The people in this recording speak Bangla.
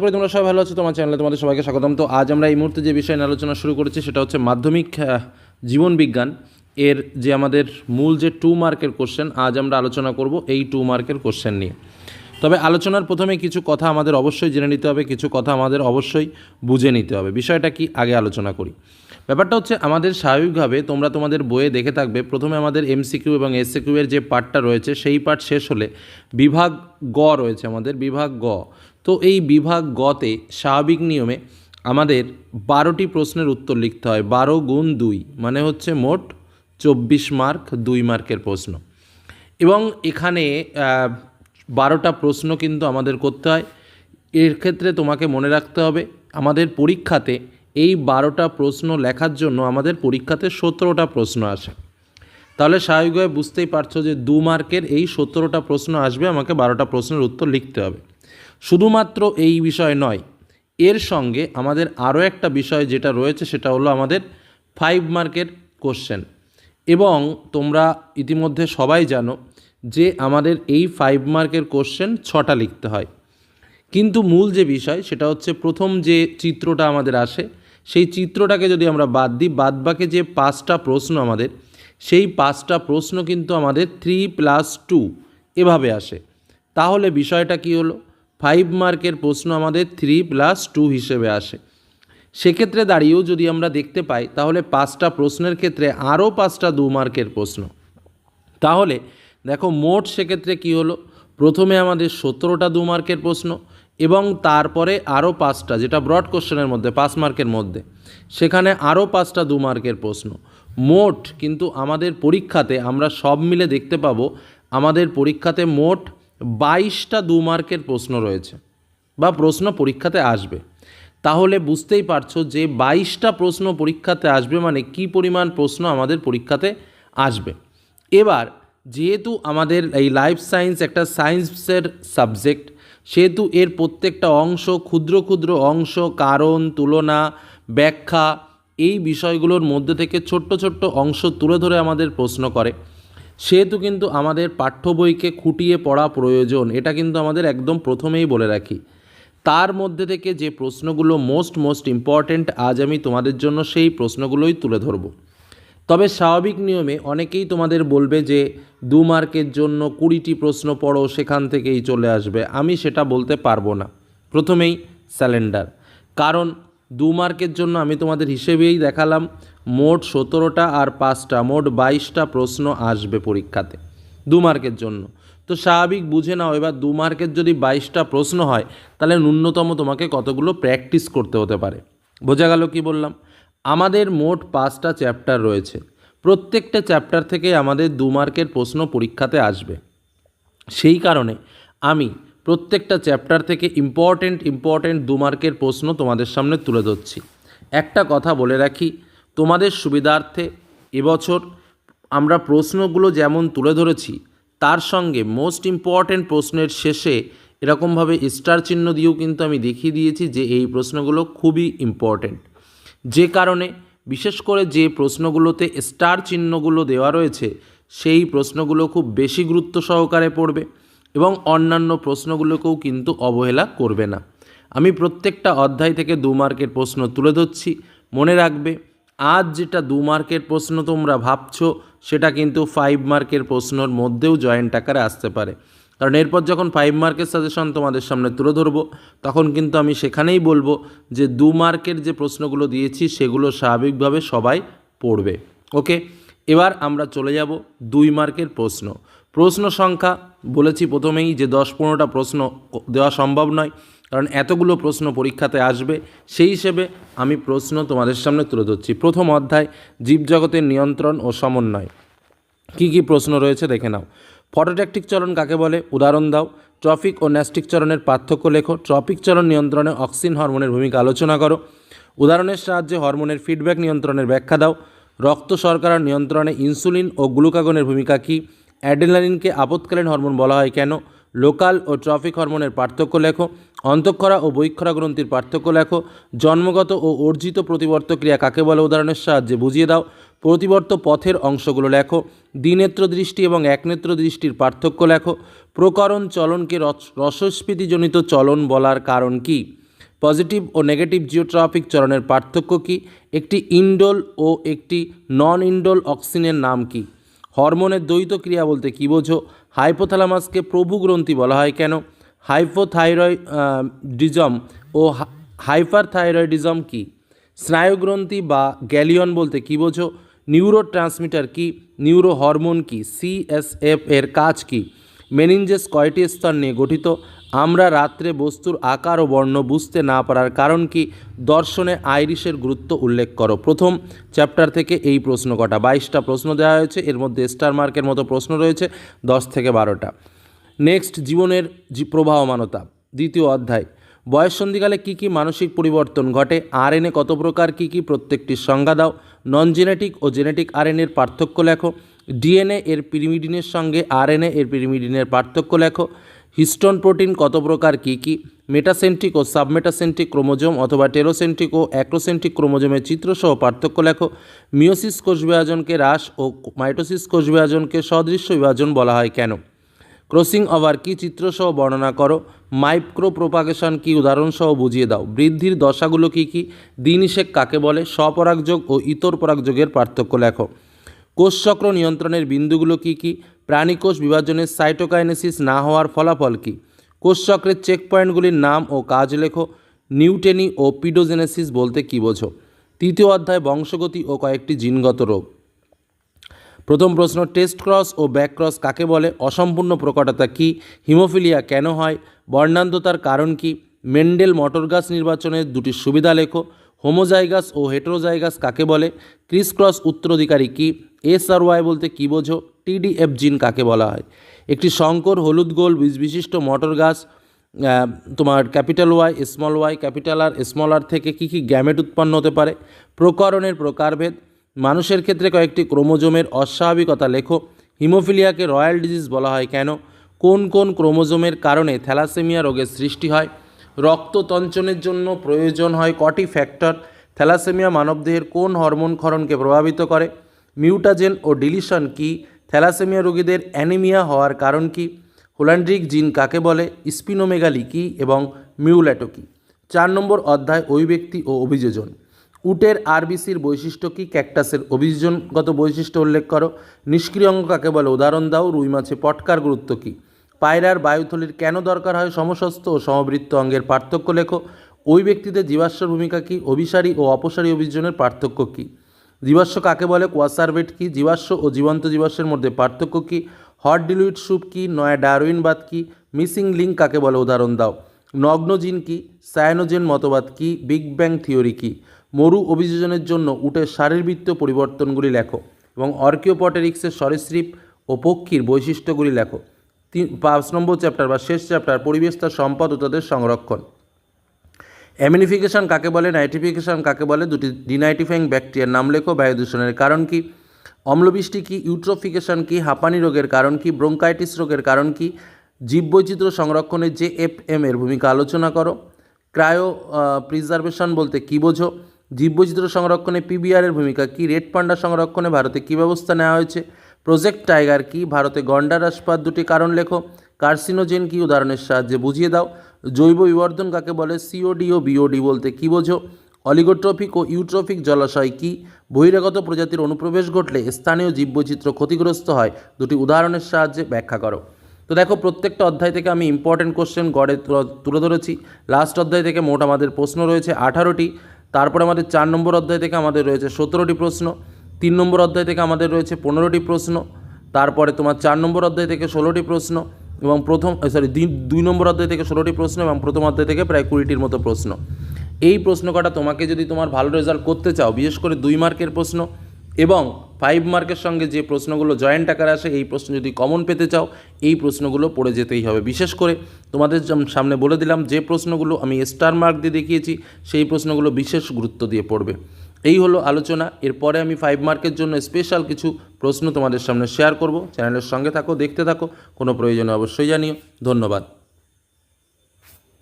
তারপরে তোমরা সবাই ভালো আছো, তোমার চ্যানেলে তোমাদের সবাইকে স্বাগতম। তো আজ আমরা এই মুহূর্তে যে বিষয় নিয়ে আলোচনা শুরু করেছি, সেটা হচ্ছে মাধ্যমিক জীবন বিজ্ঞান। এর যে আমাদের মূল যে টু মার্কের কোশ্চেন আজ আমরা আলোচনা করব এই টু মার্কের কোশ্চেন নিয়ে। তবে আলোচনার প্রথমে কিছু কথা আমাদের অবশ্যই জেনে নিতে হবে, কিছু কথা আমাদের অবশ্যই বুঝে নিতে হবে। বিষয়টা কি, আগে আলোচনা করি। ব্যাপারটা হচ্ছে, আমাদের স্বাভাবিকভাবে তোমরা তোমাদের বইয়ে দেখে থাকবে, প্রথমে আমাদের এমসিকিউ এবং এসসিকিউ এর যে পার্টটা রয়েছে, সেই পার্ট শেষ হলে বিভাগ গ রয়েছে আমাদের, বিভাগ গ। তো এই বিভাগ গতে স্বাভাবিক নিয়মে আমাদের বারোটি প্রশ্নের উত্তর লিখতে হয়, বারো গুণ দুই মানে হচ্ছে মোট চব্বিশ মার্ক, দুই মার্কের প্রশ্ন। এবং এখানে বারোটা প্রশ্ন কিন্তু আমাদের করতে হয়। এর ক্ষেত্রে তোমাকে মনে রাখতে হবে, আমাদের পরীক্ষাতে এই বারোটা প্রশ্ন লেখার জন্য আমাদের পরীক্ষাতে সতেরোটা প্রশ্ন আসে। তাহলে স্বাভাবিকভাবে বুঝতেই পারছ যে দু মার্কের এই সতেরোটা প্রশ্ন আসবে, আমাকে বারোটা প্রশ্নের উত্তর লিখতে হবে। শুধুমাত্র এই বিষয় নয়, এর সঙ্গে আমাদের আরও একটা বিষয় যেটা রয়েছে সেটা হলো আমাদের ফাইভ মার্কের কোশ্চেন এবং তোমরা ইতিমধ্যে সবাই জানো যে আমাদের এই ফাইভ মার্কের কোশ্চেন ছটা লিখতে হয়। কিন্তু মূল যে বিষয় সেটা হচ্ছে প্রথম যে চিত্রটা আমাদের আসে, সেই চিত্রটাকে যদি আমরা বাদ দিই, বাদ বাকি যে পাঁচটা প্রশ্ন আমাদের, সেই পাঁচটা প্রশ্ন কিন্তু আমাদের থ্রি প্লাস টু এভাবে আসে। তাহলে বিষয়টা কি হলো? ফাইভ মার্কের প্রশ্ন আমাদের থ্রি প্লাস টু হিসেবে আসে। সেক্ষেত্রে দাঁড়িয়েও যদি আমরা দেখতে পাই, তাহলে পাঁচটা প্রশ্নের ক্ষেত্রে আরও পাঁচটা দু মার্কের প্রশ্ন। তাহলে দেখো, মোট সেক্ষেত্রে কি হলো? প্রথমে আমাদের সতেরোটা দু মার্কের প্রশ্ন এবং তারপরে আরও পাঁচটা, যেটা ব্রড কোশ্চেনের মধ্যে, পাঁচ মার্কের মধ্যে। সেখানে আরও পাঁচটা দু মার্কের প্রশ্ন। মোট কিন্তু আমাদের পরীক্ষাতে আমরা সব মিলে দেখতে পাবো, আমাদের পরীক্ষাতে মোট বাইশটা দু মার্কের প্রশ্ন রয়েছে বা প্রশ্ন পরীক্ষাতে আসবে। তাহলে বুঝতেই পারছ যে বাইশটা প্রশ্ন পরীক্ষাতে আসবে মানে কি পরিমাণ প্রশ্ন আমাদের পরীক্ষাতে আসবে। এবার যেহেতু আমাদের এই লাইফ সায়েন্স একটা সায়েন্সের সাবজেক্ট সেহেতু এর প্রত্যেকটা অংশ, ক্ষুদ্র ক্ষুদ্র অংশ, কারণ, তুলনা, ব্যাখ্যা, এই বিষয়গুলোর মধ্যে থেকে ছোট্ট ছোট্ট অংশ তুলে ধরে আমাদের প্রশ্ন করে। সেহেতু কিন্তু আমাদের পাঠ্য বইকে খুঁটিয়ে পড়া প্রয়োজন, এটা কিন্তু আমাদের একদম প্রথমেই বলে রাখি। তার মধ্যে থেকে যে প্রশ্নগুলো মোস্ট মোস্ট ইম্পর্ট্যান্ট আজ আমি তোমাদের জন্য সেই প্রশ্নগুলোই তুলে ধরব। তবে স্বাভাবিক নিয়মে অনেকেই তোমাদের বলবে যে, দু মার্কের জন্য কুড়িটি প্রশ্ন পড়ো, সেখান থেকেই চলে আসবে। আমি সেটা বলতে পারব না। প্রথমেই স্যালেন্ডার কারণ দু মার্কের জন্য আমি তোমাদের হিসেবেই দেখালাম মোট সতেরোটা আর পাঁচটা, মোট বাইশটা প্রশ্ন আসবে পরীক্ষাতে দু মার্কের জন্য। তো স্বাভাবিক বুঝে নাও, এবার দু মার্কের যদি বাইশটা প্রশ্ন হয়, তাহলে ন্যূনতম তোমাকে কতগুলো প্র্যাকটিস করতে হতে পারে। বোঝা গেল কি বললাম? আমাদের মোট পাঁচটা চ্যাপ্টার রয়েছে। প্রত্যেকটা চ্যাপ্টার থেকে আমাদের দু মার্কের প্রশ্ন পরীক্ষাতে আসবে। সেই কারণে আমি প্রত্যেকটা চ্যাপ্টার থেকে ইম্পর্ট্যান্ট ইম্পর্ট্যান্ট দু মার্কের প্রশ্ন তোমাদের সামনে তুলে ধরছি। একটা কথা বলে রাখি, তোমাদের সুবিধার্থে এবছর আমরা প্রশ্নগুলো যেমন তুলে ধরেছি, তার সঙ্গে মোস্ট ইম্পর্ট্যান্ট প্রশ্নের শেষে এরকমভাবে স্টার চিহ্ন দিয়েও কিন্তু আমি দেখিয়ে দিয়েছি যে এই প্রশ্নগুলো খুবই ইম্পর্ট্যান্ট যে কারণে, বিশেষ করে যে প্রশ্নগুলোতে স্টার চিহ্নগুলো দেওয়া রয়েছে, সেই প্রশ্নগুলো খুব বেশি গুরুত্ব সহকারে পড়বে। এবং অন্যান্য প্রশ্নগুলোকেও কিন্তু অবহেলা করবে না। আমি প্রত্যেকটা অধ্যায় থেকে দু মার্কের প্রশ্ন তুলে ধরছি। মনে রাখবে, আজ যেটা দু মার্কের প্রশ্ন তোমরা ভাবছ, সেটা কিন্তু ফাইভ মার্কের প্রশ্নর মধ্যেও জয়েন্ট আকারে আসতে পারে। কারণ এরপর যখন ফাইভ মার্কের সাজেশন তোমাদের সামনে তুলে ধরবো, তখন কিন্তু আমি সেখানেই বলব যে দু মার্কের যে প্রশ্নগুলো দিয়েছি, সেগুলো স্বাভাবিকভাবে সবাই পড়বে। ওকে? এবার আমরা চলে যাব দুই মার্কের প্রশ্ন। প্রশ্ন সংখ্যা বলেছি প্রথমেই যে দশ পনেরোটা প্রশ্ন দেওয়া সম্ভব নয়, কারণ এতগুলো প্রশ্ন পরীক্ষাতে আসবে। সেই হিসেবে আমি প্রশ্ন তোমাদের সামনে তুলে ধরছি। প্রথম অধ্যায়, জীবজগতের নিয়ন্ত্রণ ও সমন্বয়। কী কী প্রশ্ন রয়েছে দেখে নাও। ফটোট্যাকটিক চলন কাকে বলে? উদাহরণ দাও। ট্রফিক ও ন্যাস্টিক চলনের পার্থক্য লেখো। ট্রফিক চলন নিয়ন্ত্রণে অক্সিন হরমোনের ভূমিকা আলোচনা করো। উদাহরণের সাহায্যে হরমোনের ফিডব্যাক নিয়ন্ত্রণের ব্যাখ্যা দাও। রক্ত শর্করা নিয়ন্ত্রণে ইনসুলিন ও গ্লুকাগনের ভূমিকা কী? অ্যাডেনালিনকে আপৎকালীন হরমোন বলা হয় কেন? লোকাল ও ট্রফিক হরমোনের পার্থক্য লেখো। অন্তঃক্ষরা ও বৈক্ষরা গ্রন্থির পার্থক্য লেখো। জন্মগত ও অর্জিত প্রতিবর্ত ক্রিয়া কাকে বলে? উদাহরণের সাহায্যে বুঝিয়ে দাও। প্রতিবর্ত পথের অংশগুলো লেখো। দ্বিনেত্র দৃষ্টি এবং একনেত্র দৃষ্টির পার্থক্য লেখো। প্রকরণ চলনকে রস- রসস্ফীতিজনিত চলন বলার কারণ কী? পজিটিভ ও নেগেটিভ জিওট্রপিক চরণের পার্থক্য কী? একটি ইন্ডোল ও একটি নন ইন্ডোল অক্সিনের নাম কী? হরমোনের দ্বৈত ক্রিয়া বলতে কী বোঝো? হাইপোথ্যালামাসকে প্রভু গ্রন্থি বলা হয় কেন? হাইপোথাইরয়ডিজম ও হাইপার থাইরয়েডিজম কী? স্নায়ুগ্রন্থি বা গ্যালিয়ন বলতে কী বোঝো? নিউরো ট্রান্সমিটার কী? নিউরো হরমোন কী সিএসএফ এর কাজ কী? মেনিনজেস কয়টি স্তর নিয়ে গঠিত? আমরা রাত্রে বস্তুর আকার ও বর্ণ বুঝতে না পারার কারণ কি? দর্শনে আইরিশের গুরুত্ব উল্লেখ করো। প্রথম চ্যাপ্টার থেকে এই প্রশ্ন কটা। বাইশটা প্রশ্ন দেওয়া হয়েছে, এর মধ্যে স্টার মার্কের মতো প্রশ্ন রয়েছে, দশ থেকে বারোটা। নেক্সট, জীবনের প্রবাহমানতা। দ্বিতীয় অধ্যায়। বয়ঃসন্ধিকালে কী কী মানসিক পরিবর্তন ঘটে? আরএনএ কত প্রকার, কী কী? প্রত্যেকটির সংজ্ঞা দাও। নন জেনেটিক ও জেনেটিক আর আরএনএর পার্থক্য লেখো। ডিএনএ এর পিরিমিডিনের সঙ্গে আরএনএ এর পিরিমিডিনের পার্থক্য লেখো। হিস্টোন প্রোটিন কত প্রকার, কী কী? মেটাসেন্ট্রিক ও সাবমেটাসেন্ট্রিক ক্রোমোজোম অথবা টেরোসেন্ট্রিক ও অ্যাক্রোসেন্ট্রিক ক্রোমোজোমের চিত্রসহ পার্থক্য লেখো। মিওসিস কোষ বিভাজনকে হ্রাস ও মাইটোসিস কোষ বিভাজনকে সদৃশ্য বিভাজন বলা হয় কেন? ক্রসিং ওভার কি চিত্রসহ বর্ণনা করো? মাইক্রো প্রোপাগেশন কি উদাহরণসহ বুঝিয়ে দাও। বৃদ্ধির দশাগুলো কি কি? দিনিশেক কাকে বলে? স্বপরাগযোগ ও ইতর পরাগযোগের পার্থক্য লেখো। কোষচক্র নিয়ন্ত্রণের বিন্দুগুলো কি কি? প্রাণীকোষ বিভাজনের সাইটোকাইনেসিস না হওয়ার ফলাফল কী? কোষচক্রের চেক পয়েন্টগুলির নাম ও কাজ লেখো। নিউটেনি ও পিডোজেনেসিস বলতে কী বোঝো? তৃতীয় অধ্যায়, বংশগতি ও কয়েকটি জিনগত রোগ। প্রথম প্রশ্ন, টেস্ট ক্রস ও ব্যাক ক্রস কাকে বলে? অসম্পূর্ণ প্রকটতা কি? হিমোফিলিয়া কেন হয়? বর্ণান্ধতার কারণ কি? মেন্ডেল মটর গাছ নির্বাচনের দুটি সুবিধা লেখো। হোমোজাইগাস ও হেটেরোজাইগাস কাকে বলে? ক্রিস ক্রস উত্তরাধিকারী কি? এস আর ওয়াই বলতে কী বোঝো? টিডিএফ জিন কাকে বলা হয়? একটি শঙ্কর হলুদ গোল বিশিষ্ট মটর গাছ তোমার capital Y, small Y, capital R, small R থেকে কী কী গ্যামেট উৎপন্ন হতে পারে? প্রকরণের প্রকারভেদ। মানুষের ক্ষেত্রে কয়েকটি ক্রোমোজোমের অস্বাভাবিকতা লেখো। হিমোফিলিয়াকে রয়্যাল ডিজিজ বলা হয় কেন? কোন কোন ক্রোমোজোমের কারণে থ্যালাসেমিয়া রোগের সৃষ্টি হয়? রক্ততঞ্চনের জন্য প্রয়োজন হয় কটি ফ্যাক্টর? থ্যালাসেমিয়া মানবদেহের কোন হরমোন ক্ষরণকে প্রভাবিত করে? মিউটাজেন ও ডিলিশন কি? থ্যালাসেমিয়া রোগীদের অ্যানিমিয়া হওয়ার কারণ কি? হোল্যান্ড্রিক জিন কাকে বলে? স্পিনোমেগালি কি? এবং মিউল্যাটো কি? চার নম্বর অধ্যায়, অভিব্যক্তি ও অভিযোজন। উটের আরবিসির বৈশিষ্ট্য কি? ক্যাকটাসের অভিযোজনগত বৈশিষ্ট্য উল্লেখ করো। নিষ্ক্রিয় অঙ্গ কাকে বলে? উদাহরণ দাও। রুই মাছে পটকার গুরুত্ব কী? পায়রার বায়ুথলির কেন দরকার হয় সমস্ত ও সমবৃত্ত অঙ্গের পার্থক্য লেখো। ওই ব্যক্তিদের জীবাশ্মর ভূমিকা কী? অভিসারী ও অপসারী অভিযোজনের পার্থক্য কী? জীবাশ্ম কাকে বলে? কোয়াসারভেট কি? জীবাশ্ম ও জীবন্ত জীবাশ্মের মধ্যে পার্থক্য কী? হট ডিলুইড স্যুপ কি? নয়া ডারউইনবাদ কি? মিসিং লিঙ্ক কাকে বলে? উদাহরণ দাও। নগ্নজিন কি? সায়ানোজেন মতবাদ কি? বিগ ব্যাং থিওরি কি? মরু অভিযোজনের জন্য উটের শারীরবৃত্তীয় পরিবর্তনগুলি লেখো এবং অর্কিওপটেরিক্সের সরীসৃপ ও পক্ষীর বৈশিষ্ট্যগুলি লেখো। তিন, পাঁচ নম্বর চ্যাপ্টার বা শেষ চ্যাপ্টার পরিবেশ, তার সম্পদ ও তাদের সংরক্ষণ। অ্যামিনিফিকেশন কাকে বলে? নাইট্রিফিকেশন কাকে বলে? দুটি ডিনাইটিফাইং ব্যাকটেরিয়ার নাম লেখো। বায়ু দূষণের কারণ কি? অম্লবৃষ্টি কি? ইউট্রোফিকেশন কি? হাঁপানি রোগের কারণ কি? ব্রোঙ্কাইটিস রোগের কারণ কি? জীববৈচিত্র্য সংরক্ষণে যে এফ এম এর ভূমিকা আলোচনা করো। ক্রায়ো প্রিজার্ভেশন বলতে কী বোঝো? জীববৈচিত্র্য সংরক্ষণে পিবিআর এর ভূমিকা কি? রেড পান্ডা সংরক্ষণে ভারতে কী ব্যবস্থা নেওয়া হয়েছে? প্রজেক্ট টাইগার কি? ভারতে গন্ডার আসপাত দুটি কারণ লেখো। কার্সিনোজেন কি? উদাহরণের সাহায্যে বুঝিয়ে দাও। জৈব বিবর্ধন কাকে বলে? সিওডি ও বিওডি বলতে কী বোঝো? অলিগোট্রফিক ও ইউট্রফিক জলাশয় কি? বহিরাগত প্রজাতির অনুপ্রবেশ ঘটলে স্থানীয় জীববৈচিত্র্য ক্ষতিগ্রস্ত হয়। দুটি উদাহরণের সাহায্যে ব্যাখ্যা করো। তো দেখো, প্রত্যেকটা অধ্যায় থেকে আমি ইম্পর্টেন্ট কোশ্চেন গড়ে তুলে- তুলে ধরেছি। লাস্ট অধ্যায় থেকে মোট আমাদের প্রশ্ন রয়েছে আঠারোটি। তারপর আমাদের চার নম্বর অধ্যায় থেকে আমাদের রয়েছে সতেরোটি প্রশ্ন। তিন নম্বর অধ্যায় থেকে আমাদের রয়েছে পনেরোটি প্রশ্ন, তারপরে তোমার চার নম্বর অধ্যায় থেকে ষোলোটি প্রশ্ন এবং প্রথম সরি দুই নম্বর অধ্যায় থেকে ষোলোটি প্রশ্ন এবং প্রথম অধ্যায় থেকে প্রায় কুড়িটির মতো প্রশ্ন। এই প্রশ্ন কটা তোমাকে যদি তোমার ভালো রেজাল্ট করতে চাও, বিশেষ করে দুই মার্কের প্রশ্ন এবং ফাইভ মার্কের সঙ্গে যে প্রশ্নগুলো জয়েন্ট আকারে আসে, এই প্রশ্ন যদি কমন পেতে চাও, এই প্রশ্নগুলো পড়ে যেতেই হবে। বিশেষ করে তোমাদের সামনে বলে দিলাম, যে প্রশ্নগুলো আমি স্টার মার্ক দিয়ে দেখিয়েছি, সেই প্রশ্নগুলো বিশেষ গুরুত্ব দিয়ে পড়বে। এই হলো আলোচনা। এরপরে আমি ফাইভ মার্কের জন্য স্পেশাল কিছু প্রশ্ন তোমাদের সামনে শেয়ার করব। চ্যানেলের সঙ্গে থাকো, দেখতে থাকো, কোনো প্রয়োজনে অবশ্যই জানিও। ধন্যবাদ।